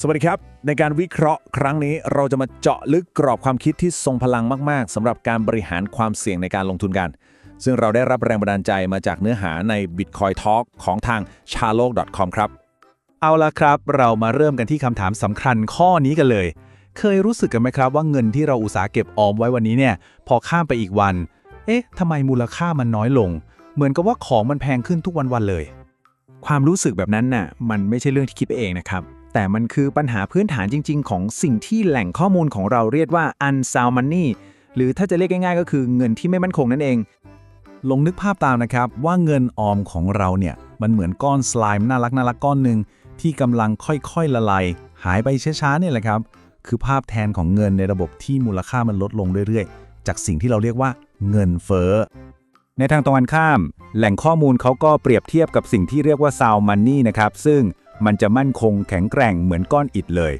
สวัสดีครับ ในการวิเคราะห์ครั้งนี้เราจะมาเจาะลึกกรอบความคิดที่ทรงพลังมาก ๆสำหรับการบริหารความเสี่ยงในการลงทุนกัน ซึ่งเราได้รับแรงบันดาลใจมาจากเนื้อหาใน Bitcoin Talk ของทาง c h a l o k c o m ครับ เอาละครับ เรามาเริ่มกันที่คำถามสำคัญข้อนี้กันเลย เคยรู้สึกกันไหมครับว่าเงินที่เราอุตสาห์เก็บออมไว้วันนี้เนี่ย พอข้ามไปอีกวัน เอ๊ะทำไมมูลค่ามันน้อยลง เหมือนกับว่าของมันแพงขึ้นทุกวันๆเลย ความรู้สึกแบบนั้นน่ะ มันไม่ใช่เรื่องที่คิดไปเองนะครับ แต่มันคือปัญหาพื้นฐานจริง ๆ ของสิ่งที่แหล่งข้อมูลของเราเรียกว่า unsound money หรือถ้าจะเรียกง่ายๆ ก็คือเงินที่ไม่มั่นคงนั่นเอง ลองนึกภาพตามนะครับ ว่าเงินออมของเราเนี่ย มันเหมือนก้อนสไลม์น่ารักน่ารักก้อนหนึ่งที่กำลังค่อยๆละลายหายไปช้าๆเนี่ยแหละครับ คือภาพแทนของเงินในระบบที่มูลค่ามันลดลงเรื่อยๆ จากสิ่งที่เราเรียกว่าเงินเฟ้อในทางตรงกันข้าม แหล่งข้อมูลเขาก็เปรียบเทียบกับสิ่งที่เรียกว่า sound money นะครับ ซึ่ง มันจะมั่นคงแข็งแกร่งเหมือนก้อนอิฐเลย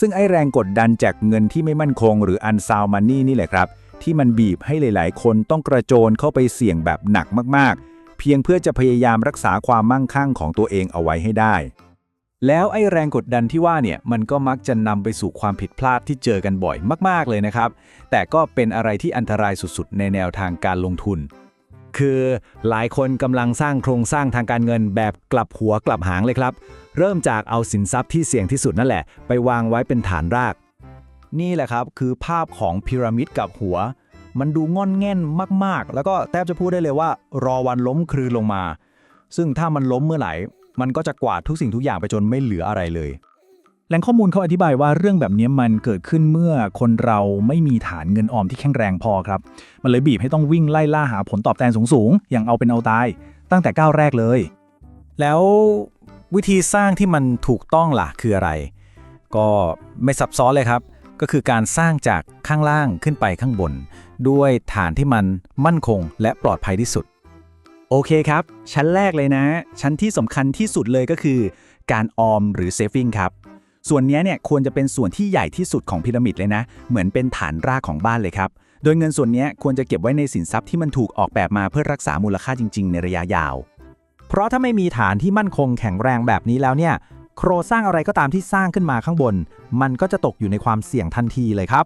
ซึ่งไอแรงกดดันจากเงินที่ไม่มั่นคงหรือ unsound money นี่แหละครับ ที่มันบีบให้หลาย ๆ คนต้องกระโจนเข้าไปเสี่ยงแบบหนักมากๆ เพียงเพื่อจะพยายามรักษาความมั่งคั่งของตัวเองเอาไว้ให้ได้ แล้วไอแรงกดดันที่ว่าเนี่ยมันก็มักจะนำไปสู่ความผิดพลาดที่เจอกันบ่อยมาก ๆ เลยนะครับ แต่ก็เป็นอะไรที่อันตรายสุด ๆ ในแนวทางการลงทุน คือหลายคนกำลังสร้างโครงสร้างทางการเงินแบบกลับหัวกลับหางเลยครับ เริ่มจากเอาสินทรัพย์ที่เสี่ยงที่สุดนั่นแหละ ไปวางไว้เป็นฐานราก นี่แหละครับคือภาพของพีระมิดกับหัว มันดูง่อนแง่นมากๆ แล้วก็แทบจะพูดได้เลยว่า รอวันล้มคลืนลงมา ซึ่งถ้ามันล้มเมื่อไหร่ มันก็จะกวาดทุกสิ่งทุกอย่างไปจนไม่เหลืออะไรเลย แหล่งข้อมูลเขาอธิบายว่าเรื่องแบบนี้มันเกิดขึ้นเมื่อคนเราไม่มีฐานเงินออมที่แข็งแรงพอครับ มันเลยบีบให้ต้องวิ่งไล่ล่าหาผลตอบแทนสูงๆ อย่างเอาเป็นเอาตาย ตั้งแต่ก้าวแรกเลย แล้ววิธีสร้างที่มันถูกต้องล่ะคืออะไร ก็ไม่ซับซ้อนเลยครับ ก็คือการสร้างจากข้างล่างขึ้นไปข้างบน ด้วยฐานที่มันมั่นคงและปลอดภัยที่สุด โอเคครับ ชั้นแรกเลยนะ ชั้นที่สำคัญที่สุดเลยก็คือ การออมหรือ saving ครับ ส่วนนี้เนี่ยควรจะเป็นส่วนที่ใหญ่ที่สุดของพีระมิดเลยนะ เหมือนเป็นฐานรากของบ้านเลยครับ โดยเงินส่วนนี้ควรจะเก็บไว้ในสินทรัพย์ที่มันถูกออกแบบมาเพื่อรักษามูลค่าจริง ๆ ในระยะยาว เพราะถ้าไม่มีฐานที่มั่นคงแข็งแรงแบบนี้แล้วเนี่ย โครงสร้างอะไรก็ตามที่สร้างขึ้นมาข้างบน มันก็จะตกอยู่ในความเสี่ยงทันทีเลยครับ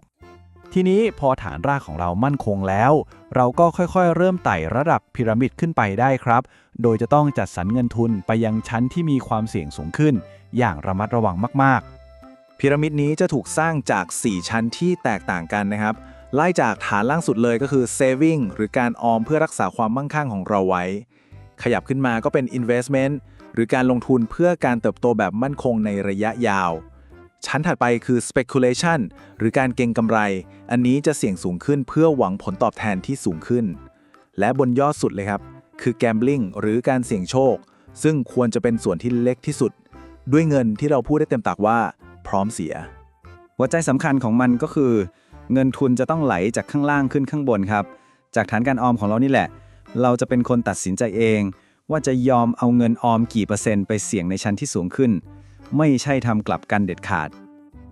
ทีนี้พอฐานรากของเรามั่นคงแล้ว เราก็ค่อยๆ เริ่มไต่ระดับพีระมิดขึ้นไปได้ครับ โดยจะต้องจัดสรรเงินทุนไปยังชั้นที่มีความเสี่ยงสูงขึ้น อย่างระมัดระวังมากๆ พีระมิดนี้จะถูกสร้างจาก 4 ชั้นที่แตกต่างกันนะครับ ไล่จากฐานล่างสุดเลยก็คือ saving หรือการออมเพื่อรักษาความมั่งคั่งของเราไว้ ขยับขึ้นมาก็เป็น investment หรือการลงทุนเพื่อการเติบโตแบบมั่นคงในระยะยาว ชั้นถัดไปคือ speculation หรือการเก็งกำไร อันนี้จะเสี่ยงสูงขึ้นเพื่อหวังผลตอบแทนที่สูงขึ้น และบนยอดสุดเลยครับ คือ gambling หรือการเสี่ยงโชค ซึ่งควรจะเป็นส่วนที่เล็กที่สุด ด้วยเงินที่เราพูดได้เต็มปากว่า พร้อมเสีย หัวใจสำคัญของมันก็คือ เงินทุนจะต้องไหลจากข้างล่างขึ้นข้างบนครับ จากฐานการออมของเรานี่แหละ เราจะเป็นคนตัดสินใจเอง ว่าจะยอมเอาเงินออมกี่เปอร์เซ็นต์ไปเสี่ยงในชั้นที่สูงขึ้น ไม่ใช่ทำกลับกันเด็ดขาด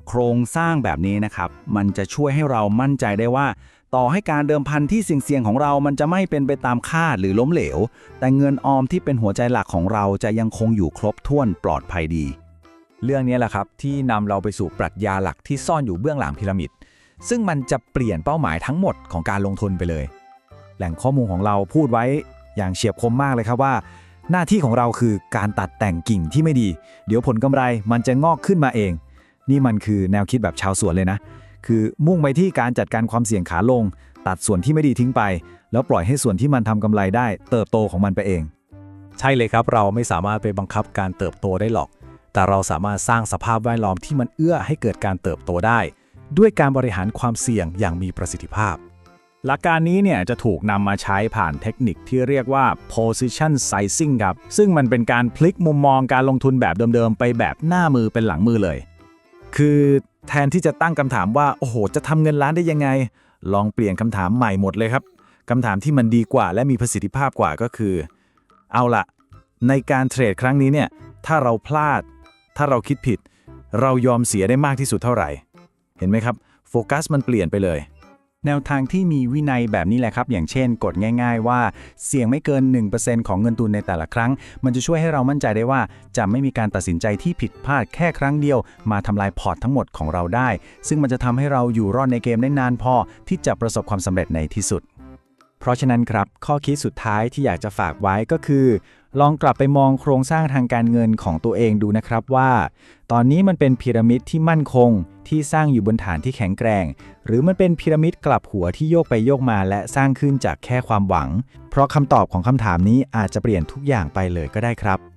โครงสร้างแบบนี้นะครับ มันจะช่วยให้เรามั่นใจได้ว่า ต่อให้การเดิมพันที่เสี่ยงๆของเรามันจะไม่เป็นไปตามคาดหรือล้มเหลว แต่เงินออมที่เป็นหัวใจหลักของเราจะยังคงอยู่ครบถ้วนปลอดภัยดี เรื่องนี้แหละครับที่นำเราไปสู่ปรัชญาหลักที่ซ่อนอยู่เบื้องหลังพีระมิด ซึ่งมันจะเปลี่ยนเป้าหมายทั้งหมดของการลงทุนไปเลย แหล่งข้อมูลของเราพูดไว้อย่างเฉียบคมมากเลยครับว่า หน้าที่ของเราคือการตัดแต่งกิ่งที่ไม่ดี เดี๋ยวผลกำไรมันจะงอกขึ้นมาเอง นี่มันคือแนวคิดแบบชาวสวนเลยนะ คือมุ่งไปที่การจัดการความเสี่ยงขาลง ตัดส่วนที่ไม่ดีทิ้งไป แล้วปล่อยให้ส่วนที่มันทำกำไรได้ เติบโตของมันไปเอง ใช่เลยครับ เราไม่สามารถไปบังคับการเติบโตได้หรอก แต่เราสามารถสร้างสภาพแวดล้อมที่มันเอื้อให้เกิดการเติบโตได้ ด้วยการบริหารความเสี่ยงอย่างมีประสิทธิภาพ หลักการนี้เนี่ยจะถูกนำมาใช้ผ่านเทคนิคที่เรียกว่า position sizing ครับ ซึ่งมันเป็นการพลิกมุมมองการลงทุนแบบเดิมๆ ไปแบบหน้ามือเป็นหลังมือเลย คือแทนที่จะตั้งคำถามว่า โอ้โห จะทำเงินล้านได้ยังไง ลองเปลี่ยนคำถามใหม่หมดเลยครับคำถามที่มันดีกว่าและมีประสิทธิภาพกว่าก็คือ เอาละในการเทรดครั้งนี้เนี่ย ถ้าเราพลาด ถ้าเราคิดผิด เรายอมเสียได้มากที่สุดเท่าไหร่ เห็นไหมครับ โฟกัสมันเปลี่ยนไปเลย แนวทางที่มีวินัยแบบนี้แหละครับ อย่างเช่นกฎง่าย ๆ ว่าเสี่ยงไม่เกิน 1%ของเงินทุนในแต่ละครั้ง มันจะช่วยให้เรามั่นใจได้ว่า จะไม่มีการตัดสินใจที่ผิดพลาดแค่ครั้งเดียว มาทำลายพอร์ตทั้งหมดของเราได้ ซึ่งมันจะทำให้เราอยู่รอดในเกมได้นานพอที่จะประสบความสำเร็จในที่สุด เพราะฉะนั้นครับ ข้อคิดสุดท้ายที่อยากจะฝากไว้ก็คือ ลองกลับไปมองโครงสร้างทางการเงินของตัวเองดูนะครับว่า ตอนนี้มันเป็นพีระมิดที่มั่นคง ที่สร้างอยู่บนฐานที่แข็งแกร่ง หรือมันเป็นพีระมิดกลับหัวที่โยกไปโยกมาและสร้างขึ้นจากแค่ความหวัง เพราะคำตอบของคำถามนี้อาจจะเปลี่ยนทุกอย่างไปเลยก็ได้ครับ